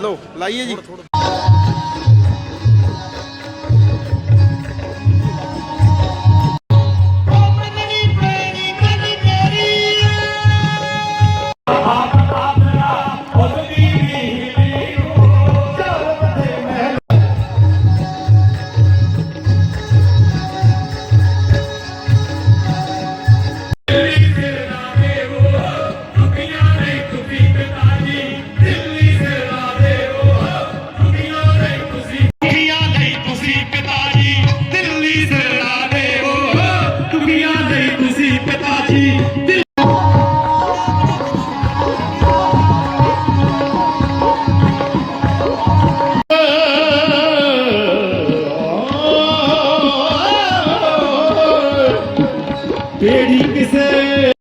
ਲਓ ਲਾਈਏ ਜੀ। ਪਿਤਾ ਜੀ ਦਿੱਲੀ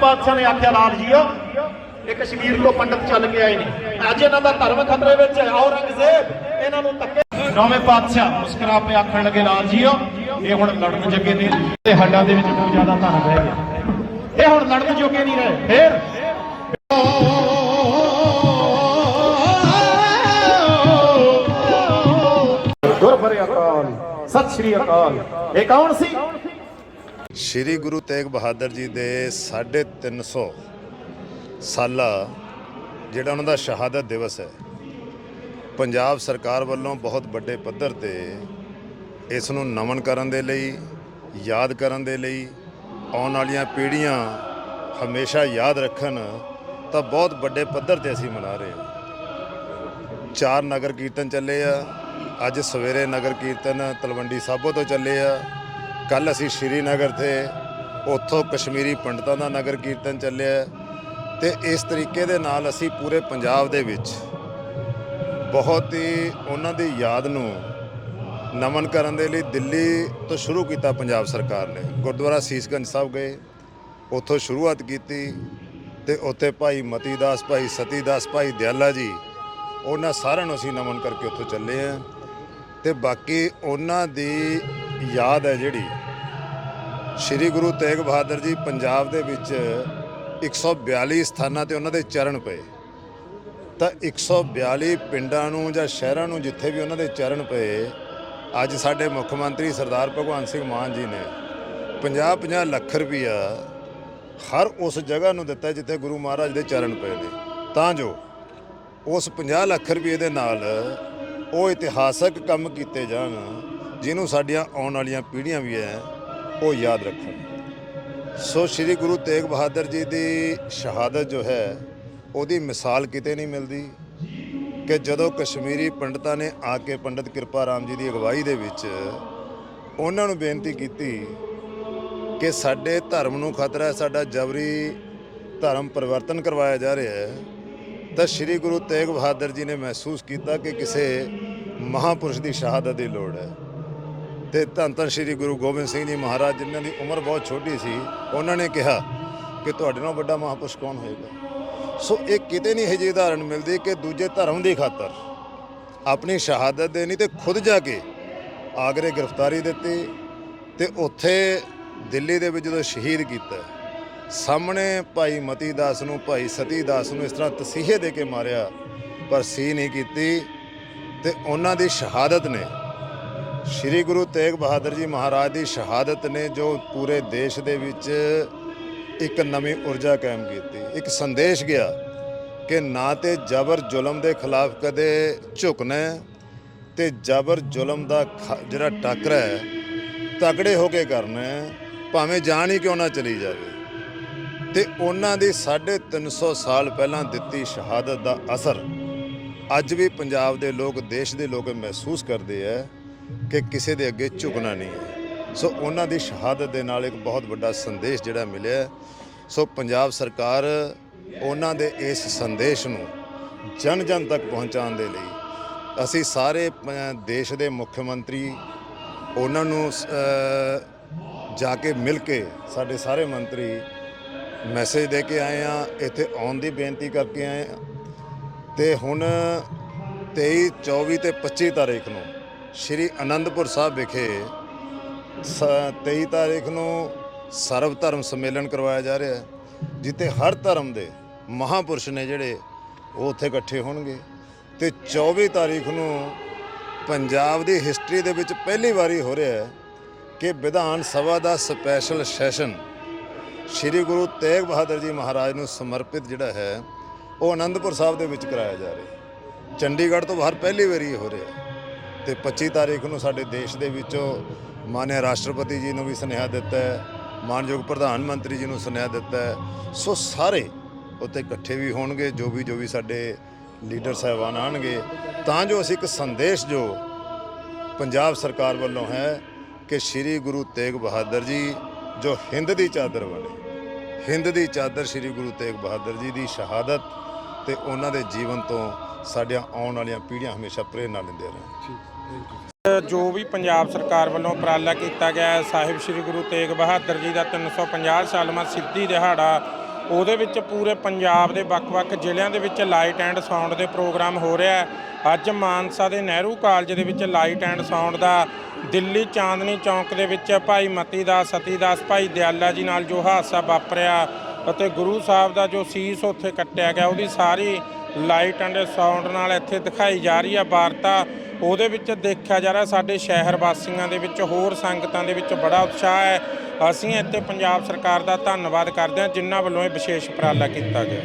ਪਾਤਸ਼ਾਹ ਨੇ ਆਖਿਆ, ਲਾਲ ਜੀਓ, ਇਹ ਕਸ਼ਮੀਰ ਤੋਂ ਪੰਡਤ ਚੱਲ ਕੇ ਆਏ ਨੇ। ਅੱਜ ਇਹਨਾਂ ਦਾ ਧਰਮ ਖਤਰੇ ਵਿੱਚ ਹੈ। ਔਰੰਗਜ਼ੇਬ ਇਹਨਾਂ ਨੂੰ ਧੱਕੇ। ਨਵੇਂ ਪਾਤਸ਼ਾਹ ਮੁਸਕਰਾ ਕੇ ਆਖਣ ਲੱਗੇ, ਲਾਲ ਜੀਓ, ਇਹ ਹੁਣ ਲੜਨ ਜੱਗੇ ਨੇ ਤੇ ਹੱਡਾਂ ਦੇ ਵਿੱਚ ਬਹੁਤ ਜ਼ਿਆਦਾ ਧਨ ਰਹਿ ਗਿਆ। ਇਹ ਹੁਣ ਲੜਨ ਜੋਗੇ ਨਹੀਂ ਰਹੇ। ਫੇਰ ਗੁਰਬਰੇ ਅਕਾਲ। ਸਤਿ ਸ਼੍ਰੀ ਅਕਾਲ। ਇਹ ਕੌਣ ਸੀ? ਸ਼੍ਰੀ ਗੁਰੂ ਤੇਗ ਬਹਾਦਰ ਜੀ ਦੇ 350 ਸਾਲਾ ਜਿਹੜਾ ਉਹਨਾਂ ਦਾ ਸ਼ਹਾਦਤ ਦਿਵਸ ਹੈ, ਪੰਜਾਬ ਸਰਕਾਰ ਵੱਲੋਂ ਬਹੁਤ ਵੱਡੇ ਪੱਧਰ ਤੇ ਇਸ ਨੂੰ ਨਮਨ ਕਰਨ ਦੇ ਲਈ, ਯਾਦ ਕਰਨ ਦੇ ਲਈ, ਆਉਣ ਵਾਲੀਆਂ ਪੀੜ੍ਹੀਆਂ ਹਮੇਸ਼ਾ ਯਾਦ ਰੱਖਣ ਤਾਂ ਬਹੁਤ ਵੱਡੇ ਪੱਧਰ ਤੇ ਅਸੀਂ ਮਨਾ ਰਹੇ ਹਾਂ। ਚਾਰ ਨਗਰ ਕੀਰਤਨ ਚੱਲੇ ਆ, ਅੱਜ ਸਵੇਰੇ ਨਗਰ ਕੀਰਤਨ ਤਲਵੰਡੀ ਸਾਬੋ ਤੋਂ ਚੱਲੇ ਆ ਕੱਲ ਅਸੀਂ ਸ਼੍ਰੀਨਗਰ ਤੇ ਉੱਥੋਂ ਕਸ਼ਮੀਰੀ ਪੰਡਤਾਂ ਦਾ ਨਗਰ ਕੀਰਤਨ ਚੱਲਿਆ ਤੇ ਇਸ ਤਰੀਕੇ ਦੇ ਨਾਲ ਅਸੀਂ ਪੂਰੇ ਪੰਜਾਬ ਦੇ ਵਿੱਚ ਬਹੁਤ ਹੀ ਉਹਨਾਂ ਦੀ ਯਾਦ ਨੂੰ ਨਮਨ ਕਰਨ ਦੇ ਲਈ ਦਿੱਲੀ ਤੋਂ ਸ਼ੁਰੂ ਕੀਤਾ ਪੰਜਾਬ ਸਰਕਾਰ ਨੇ। ਗੁਰਦੁਆਰਾ ਸੀਸਗੰਜ ਸਾਹਿਬ ਗਏ, ਉੱਥੋਂ ਸ਼ੁਰੂਆਤ ਕੀਤੀ ਤੇ ਉੱਥੇ ਭਾਈ ਮਤੀ ਦਾਸ ਭਾਈ ਸਤੀ ਦਾਸ ਭਾਈ ਦਿਆਲਾ ਜੀ, ਉਹਨਾਂ ਸਾਰਿਆਂ ਨੂੰ ਅਸੀਂ ਨਮਨ ਕਰਕੇ ਉੱਥੋਂ ਚੱਲੇ ਆ ਤੇ ਬਾਕੀ ਉਹਨਾਂ ਦੀ ਯਾਦ ਹੈ ਜਿਹੜੀ ਸ਼੍ਰੀ ਗੁਰੂ ਤੇਗ ਬਹਾਦਰ ਜੀ ਪੰਜਾਬ ਦੇ ਵਿੱਚ 142 ਸਥਾਨਾਂ ਤੇ ਉਹਨਾਂ ਦੇ ਚਰਨ ਪਏ। ਤਾਂ 142 ਪਿੰਡਾਂ ਨੂੰ ਜਾਂ ਸ਼ਹਿਰਾਂ ਨੂੰ ਜਿੱਥੇ ਵੀ ਉਹਨਾਂ ਦੇ ਚਰਨ ਪਏ, ਅੱਜ ਸਾਡੇ ਮੁੱਖ ਮੰਤਰੀ ਸਰਦਾਰ ਭਗਵੰਤ ਸਿੰਘ ਮਾਨ ਜੀ ਨੇ 50-50 ਲੱਖ ਰੁਪਈਆ ਹਰ ਉਸ ਜਗ੍ਹਾ ਨੂੰ ਦਿੱਤਾ ਜਿੱਥੇ ਗੁਰੂ ਮਹਾਰਾਜ ਦੇ ਚਰਨ ਪਏ ਨੇ। ਤਾਂ ਜੋ ਉਸ 50 ਲੱਖ ਰੁਪਏ ਦੇ ਨਾਲ ਉਹ ਇਤਿਹਾਸਕ ਕੰਮ ਕੀਤੇ ਜਾਣ। ਜਿਹਨੂੰ ਸਾਡੀਆਂ ਆਉਣ ਵਾਲੀਆਂ ਪੀੜ੍ਹੀਆਂ ਵੀ ਹੈ, ਉਹ ਯਾਦ ਰੱਖਣ। ਸੋ ਸ੍ਰੀ ਗੁਰੂ ਤੇਗ ਬਹਾਦਰ ਜੀ ਦੀ ਸ਼ਹਾਦਤ ਜੋ ਹੈ, ਉਹਦੀ ਮਿਸਾਲ ਕਿਤੇ ਨਹੀਂ ਮਿਲਦੀ ਕਿ ਜਦੋਂ ਕਸ਼ਮੀਰੀ ਪੰਡਤਾਂ ਨੇ ਆ ਕੇ ਪੰਡਤ ਕਿਰਪਾ ਰਾਮ ਜੀ ਦੀ ਅਗਵਾਈ ਦੇ ਵਿੱਚ ਉਹਨਾਂ ਨੂੰ ਬੇਨਤੀ ਕੀਤੀ ਕਿ ਸਾਡੇ ਧਰਮ ਨੂੰ ਖਤਰਾ ਹੈ, ਸਾਡਾ ਜਬਰੀ ਧਰਮ ਪਰਿਵਰਤਨ ਕਰਵਾਇਆ ਜਾ ਰਿਹਾ ਹੈ, ਤਾਂ ਸ੍ਰੀ ਗੁਰੂ ਤੇਗ ਬਹਾਦਰ ਜੀ ਨੇ ਮਹਿਸੂਸ ਕੀਤਾ ਕਿ ਕਿਸੇ ਮਹਾਪੁਰਸ਼ ਦੀ ਸ਼ਹਾਦਤ ਦੀ ਲੋੜ ਹੈ। ਤੇ ਧੰਨ ਧੰਨ ਸ੍ਰੀ ਗੁਰੂ ਗੋਬਿੰਦ ਸਿੰਘ ਜੀ ਮਹਾਰਾਜ, ਜਿਨ੍ਹਾਂ ਦੀ ਉਮਰ ਬਹੁਤ ਛੋਟੀ ਸੀ, ਉਹਨਾਂ ਨੇ ਕਿਹਾ ਕਿ ਤੁਹਾਡੇ ਨਾਲ ਵੱਡਾ ਮਹਾਪੁਰਸ਼ ਕੌਣ ਹੋਏਗਾ? ਸੋ ਇਹ ਕਿਤੇ ਨਹੀਂ ਇਹ ਜਿਹੀ ਉਦਾਹਰਣ ਮਿਲਦੀ ਕਿ ਦੂਜੇ ਧਰਮ ਦੀ ਖਾਤਰ ਆਪਣੀ ਸ਼ਹਾਦਤ ਦੇਣੀ ਤੇ ਖੁਦ ਜਾ ਕੇ ਆਗਰੇ ਗ੍ਰਿਫਤਾਰੀ ਦਿੱਤੀ ਤੇ ਉੱਥੇ ਦਿੱਲੀ ਦੇ ਵਿੱਚ ਜਦੋਂ ਸ਼ਹੀਦ ਕੀਤਾ, ਸਾਹਮਣੇ ਭਾਈ ਮਤੀ ਦਾਸ ਨੂੰ, ਭਾਈ ਸਤੀ ਦਾਸ ਨੂੰ ਇਸ ਤਰ੍ਹਾਂ ਤਸੀਹੇ ਦੇ ਕੇ ਮਾਰਿਆ, ਪਰ ਸੀ ਨਹੀਂ ਕੀਤੀ ਤੇ ਉਹਨਾਂ ਦੀ ਸ਼ਹਾਦਤ ਨੇ ਸ਼੍ਰੀ ਗੁਰੂ ਤੇਗ ਬਹਾਦਰ ਜੀ ਮਹਾਰਾਜ ਦੀ ਸ਼ਹਾਦਤ ਨੇ ਜੋ ਪੂਰੇ ਦੇਸ਼ ਦੇ ਵਿੱਚ ਇੱਕ ਨਵੀਂ ਊਰਜਾ ਕਾਇਮ ਕੀਤੀ। ਇੱਕ ਸੰਦੇਸ਼ ਗਿਆ ਕਿ ਨਾ ਤੇ ਜ਼ਬਰ ਜ਼ੁਲਮ ਦੇ ਖਿਲਾਫ ਕਦੇ ਝੁਕਣਾ ਹੈ ਤੇ ਜ਼ਬਰ ਜ਼ੁਲਮ ਦਾ ਖ- ਜਿਹੜਾ ਟੱਕਰਾ ਹੈ, ਤਕੜੇ ਹੋ ਕੇ ਕਰਨਾ ਭਾਵੇਂ ਜਾਣ ਹੀ ਕਿਉਂ ਨਾ ਚਲੀ ਜਾਵੇ। ਤੇ ਉਹਨਾਂ ਦੀ 350 ਸਾਲ ਪਹਿਲਾਂ ਦਿੱਤੀ ਸ਼ਹਾਦਤ ਦਾ ਅਸਰ ਅੱਜ ਵੀ ਪੰਜਾਬ ਦੇ ਲੋਕ, ਦੇਸ਼ ਦੇ ਲੋਕ ਮਹਿਸੂਸ ਕਰਦੇ ਆ ਕਿ ਕਿਸੇ ਦੇ ਅੱਗੇ ਝੁਕਣਾ ਨਹੀਂ ਹੈ। ਸੋ ਉਹਨਾਂ ਦੀ ਸ਼ਹਾਦਤ ਦੇ ਨਾਲ ਇੱਕ ਬਹੁਤ ਵੱਡਾ ਸੰਦੇਸ਼ ਜਿਹੜਾ ਮਿਲਿਆ ਸੋ ਪੰਜਾਬ ਸਰਕਾਰ ਉਹਨਾਂ ਦੇ ਇਸ ਸੰਦੇਸ਼ ਨੂੰ ਜਨ ਜਨ ਤੱਕ ਪਹੁੰਚਾਉਣ ਦੇ ਲਈ ਅਸੀਂ ਸਾਰੇ ਦੇਸ਼ ਦੇ ਮੁੱਖ ਮੰਤਰੀ ਉਹਨਾਂ ਨੂੰ ਜਾ ਕੇ ਮਿਲ ਕੇ ਸਾਡੇ ਸਾਰੇ ਮੰਤਰੀ ਮੈਸੇਜ ਦੇ ਕੇ ਆਏ ਆ ਇੱਥੇ ਆਉਣ ਦੀ ਬੇਨਤੀ ਕਰਕੇ ਆਏ ਆ ਤੇ ਹੁਣ 23 24 ਤੇ 25 ਤਾਰੀਖ ਨੂੰ ਸ਼੍ਰੀ ਅਨੰਦਪੁਰ ਸਾਹਿਬ ਵਿਖੇ ਸ- 23 ਤਾਰੀਖ ਨੂੰ ਸਰਵ ਧਰਮ ਸੰਮੇਲਨ ਕਰਵਾਇਆ ਜਾ ਰਿਹਾ ਹੈ, ਜਿੱਥੇ ਹਰ ਧਰਮ ਦੇ ਮਹਾਪੁਰਸ਼ ਨੇ ਜਿਹੜੇ ਉਹ ਉੱਥੇ ਇਕੱਠੇ ਹੋਣਗੇ। ਤੇ 24 ਤਾਰੀਖ ਨੂੰ ਪੰਜਾਬ ਦੀ ਹਿਸਟਰੀ ਦੇ ਵਿੱਚ ਪਹਿਲੀ ਵਾਰੀ ਹੋ ਰਿਹਾ ਹੈ ਕਿ ਵਿਧਾਨ ਸਭਾ ਦਾ ਸਪੈਸ਼ਲ ਸੈਸ਼ਨ ਸ੍ਰੀ ਗੁਰੂ ਤੇਗ ਬਹਾਦਰ ਜੀ ਮਹਾਰਾਜ ਨੂੰ ਸਮਰਪਿਤ ਜਿਹੜਾ ਹੈ, ਉਹ ਅਨੰਦਪੁਰ ਸਾਹਿਬ ਦੇ ਵਿੱਚ ਕਰਾਇਆ ਜਾ ਰਿਹਾ ਚੰਡੀਗੜ੍ਹ ਤੋਂ ਬਾਹਰ ਪਹਿਲੀ ਵਾਰੀ ਹੋ ਰਿਹਾ ਤੇ 25 ਤਾਰੀਖ ਨੂੰ ਸਾਡੇ ਦੇਸ਼ ਦੇ ਵਿੱਚੋਂ ਮਾਨਯ ਰਾਸ਼ਟਰਪਤੀ ਜੀ ਨੂੰ ਵੀ ਸੁਨੇਹਾ ਦਿੱਤਾ ਹੈ, ਮਾਨਯੋਗ ਪ੍ਰਧਾਨ ਮੰਤਰੀ ਜੀ ਨੂੰ ਸੁਨੇਹਾ ਦਿੱਤਾ ਹੈ। ਸੋ ਸਾਰੇ ਉੱਥੇ ਇਕੱਠੇ ਵੀ ਹੋਣਗੇ, ਜੋ ਵੀ ਜੋ ਵੀ ਸਾਡੇ ਲੀਡਰ ਸਾਹਿਬਾਨ ਆਣਗੇ। ਤਾਂ ਜੋ ਅਸੀਂ ਇੱਕ ਸੰਦੇਸ਼ ਜੋ ਪੰਜਾਬ ਸਰਕਾਰ ਵੱਲੋਂ ਹੈ ਕਿ ਸ੍ਰੀ ਗੁਰੂ ਤੇਗ ਬਹਾਦਰ ਜੀ, ਜੋ ਹਿੰਦ ਦੀ ਚਾਦਰ ਬਣੇ ਹਿੰਦ ਦੀ ਚਾਦਰ ਸ੍ਰੀ ਗੁਰੂ ਤੇਗ ਬਹਾਦਰ ਜੀ ਦੀ ਸ਼ਹਾਦਤ ਤੇ ਉਹਨਾਂ ਦੇ ਜੀਵਨ ਤੋਂ ਸਾਡੀਆਂ ਆਉਣ ਵਾਲੀਆਂ ਪੀੜ੍ਹੀਆਂ ਹਮੇਸ਼ਾ ਪ੍ਰੇਰਨਾ ਲੈਂਦੇ ਰਹਿਣ। ਜੋ ਵੀ ਪੰਜਾਬ ਸਰਕਾਰ ਵੱਲੋਂ ਉਪਰਾਲਾ ਕੀਤਾ ਗਿਆ ਹੈ, ਸਾਹਿਬ ਸ੍ਰੀ ਗੁਰੂ ਤੇਗ ਬਹਾਦਰ ਜੀ ਦਾ 350 ਸਾਲਵਾਂ ਸਿੱਧੀ ਦਿਹਾੜਾ, ਉਹਦੇ ਵਿੱਚ ਪੂਰੇ ਪੰਜਾਬ ਦੇ ਵੱਖ-ਵੱਖ ਜ਼ਿਲ੍ਹਿਆਂ ਦੇ ਵਿੱਚ ਲਾਈਟ ਐਂਡ ਸਾਊਂਡ ਦੇ ਪ੍ਰੋਗਰਾਮ ਹੋ ਰਿਹਾ ਹੈ। ਅੱਜ ਮਾਨਸਾ ਦੇ ਨਹਿਰੂ ਕਾਲਜ ਦੇ ਵਿੱਚ ਲਾਈਟ ਐਂਡ ਸਾਊਂਡ ਦਾ, ਦਿੱਲੀ ਚਾਂਦਨੀ ਚੌਂਕ ਦੇ ਵਿੱਚ ਭਾਈ ਮਤੀ ਦਾਸ, ਸਤੀ ਦਾਸ, ਭਾਈ ਦਿਆਲਾ ਜੀ ਨਾਲ ਜੋ ਹਾਦਸਾ ਵਾਪਰਿਆ, ਅਤੇ ਗੁਰੂ ਸਾਹਿਬ ਦਾ ਜੋ ਸੀਸ ਉੱਥੇ ਕੱਟਿਆ ਗਿਆ, ਉਹਦੀ ਸਾਰੀ ਲਾਈਟ ਐਂਡ ਸਾਊਂਡ ਨਾਲ ਇੱਥੇ ਦਿਖਾਈ ਜਾ ਰਹੀ ਹੈ ਵਾਰਤਾ। ਉਹਦੇ ਵਿੱਚ ਦੇਖਿਆ ਜਾ ਰਿਹਾ ਸਾਡੇ ਸ਼ਹਿਰ ਵਾਸੀਆਂ ਦੇ ਵਿੱਚ ਹੋਰ ਸੰਗਤਾਂ ਦੇ ਵਿੱਚ ਬੜਾ ਉਤਸ਼ਾਹ ਹੈ। ਅਸੀਂ ਇੱਥੇ ਪੰਜਾਬ ਸਰਕਾਰ ਦਾ ਧੰਨਵਾਦ ਕਰਦੇ ਹਾਂ, ਜਿਨ੍ਹਾਂ ਵੱਲੋਂ ਇਹ ਵਿਸ਼ੇਸ਼ ਉਪਰਾਲਾ ਕੀਤਾ ਗਿਆ।